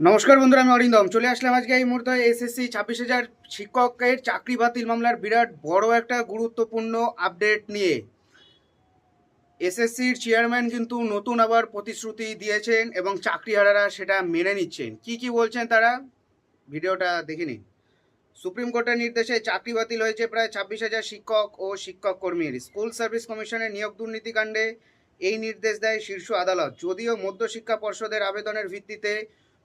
নমস্কার বন্ধুরা, আমি অরিন্দম। চলে আসলাম আজকে এই মুহূর্তে এসএসসি ছাব্বিশ হাজার শিক্ষকের চাকরি বাতিল মামলার বিরাট বড় একটা গুরুত্বপূর্ণ আপডেট নিয়ে। এসএসসির চেয়ারম্যান কিন্তু নতুন আবার প্রতিশ্রুতি দিয়েছেন এবং চাকরিহারারা সেটা মেনে নিচ্ছেন। কি কি বলছেন তারা? ভিডিওটা দেখে নিন। সুপ্রিম কোর্টের নির্দেশে চাকরি বাতিল হয়েছে প্রায় ছাব্বিশ হাজার শিক্ষক ও শিক্ষক কর্মীর স্কুল সার্ভিস কমিশনের নিয়োগ দুর্নীতিকাণ্ডে এই নির্দেশ দেয় শীর্ষ আদালত। যদিও মধ্যশিক্ষা পর্ষদের আবেদনের ভিত্তিতে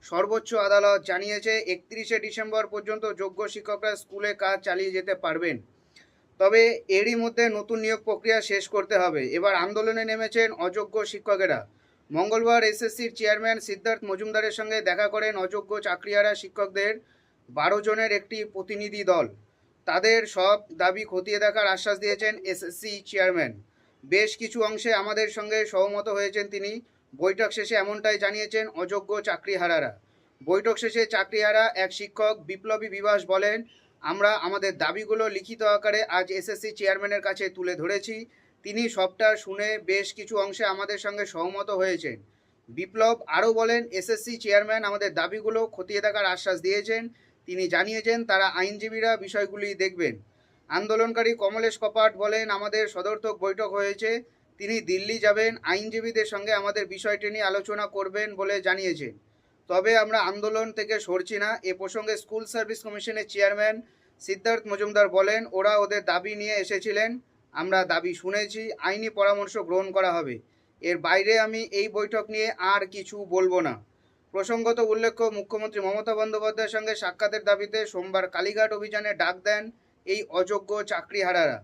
সর্বোচ্চ আদালত জানিয়েছে, একত্রিশে ডিসেম্বর পর্যন্ত যোগ্য শিক্ষকরা স্কুলে কাজ চালিয়ে যেতে পারবেন। তবে এরই মধ্যে নতুন নিয়োগ প্রক্রিয়া শেষ করতে হবে। এবার আন্দোলনে নেমেছেন অযোগ্য শিক্ষকেরা। মঙ্গলবার এসএসসির চেয়ারম্যান সিদ্ধার্থ মজুমদারের সঙ্গে দেখা করেন অযোগ্য চাকরিয়ারা শিক্ষকদের বারো জনের একটি প্রতিনিধি দল। তাদের সব দাবি খতিয়ে দেখার আশ্বাস দিয়েছেন এসএসসি চেয়ারম্যান। বেশ কিছু অংশে আমাদের সঙ্গে সহমত হয়েছেন তিনি। বৈঠক শেষে এমনটাই জানিয়েছেন অযোগ্য চাকরিহারারা। বৈঠক শেষে চাকরিহারা এক শিক্ষক বিপ্লবী বিবাস বলেন, আমরা আমাদের দাবিগুলো লিখিত আকারে আজ এসএসসি চেয়ারম্যানের কাছে তুলে ধরেছি। তিনি সবটা শুনে বেশ কিছু অংশে আমাদের সঙ্গে সহমত হয়েছেন। বিপ্লব আরও বলেন, এসএসসি চেয়ারম্যান আমাদের দাবিগুলো খতিয়ে দেখার আশ্বাস দিয়েছেন। তিনি জানিয়েছেন, তারা আইনজীবীরা বিষয়গুলি দেখবেন। আন্দোলনকারী কমলেশ কপাট বলেন, আমাদের সদর্থক বৈঠক হয়েছে। তিনি দিল্লি যাবেন, আইনজীবীদের সঙ্গে আমাদের বিষয়টি নিয়ে আলোচনা করবেন বলে জানিয়েছেন তবে আমরা আন্দোলন থেকে সরছি না। এ প্রসঙ্গে স্কুল সার্ভিস কমিশনের চেয়ারম্যান সিদ্ধার্থ মজুমদার বলেন, ওরা ওদের দাবি নিয়ে এসেছিলেন। আমরা দাবি শুনেছি। আইনি পরামর্শ গ্রহণ করা হবে। এর বাইরে আমি এই বৈঠক নিয়ে আর কিছু বলব না। প্রসঙ্গত উল্লেখ্য, মুখ্যমন্ত্রী মমতা বন্দ্যোপাধ্যায়ের সঙ্গে সাক্ষাতের দাবিতে সোমবার কালীঘাট অভিযানে ডাক দেন এই অযোগ্য চাকরিহারারা।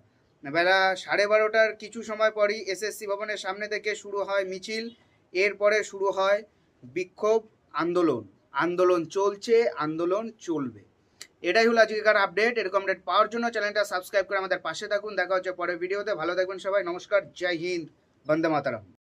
বেলা সাড়ে বারোটার কিছু সময় পরই এসএসসি ভবনের সামনে থেকে শুরু হয় মিছিল। এরপরে শুরু হয় বিক্ষোভ, আন্দোলন। আন্দোলন চলছে, আন্দোলন চলবে। এটাই হলো আজকেকার আপডেট এরকম আপডেট পাওয়ার জন্য চ্যানেলটা সাবস্ক্রাইব করে আমাদের পাশে থাকুন। দেখা হচ্ছে পরের ভিডিওতে ভালো থাকবেন সবাই। নমস্কার। জয় হিন্দ। বন্দে মাতারাম।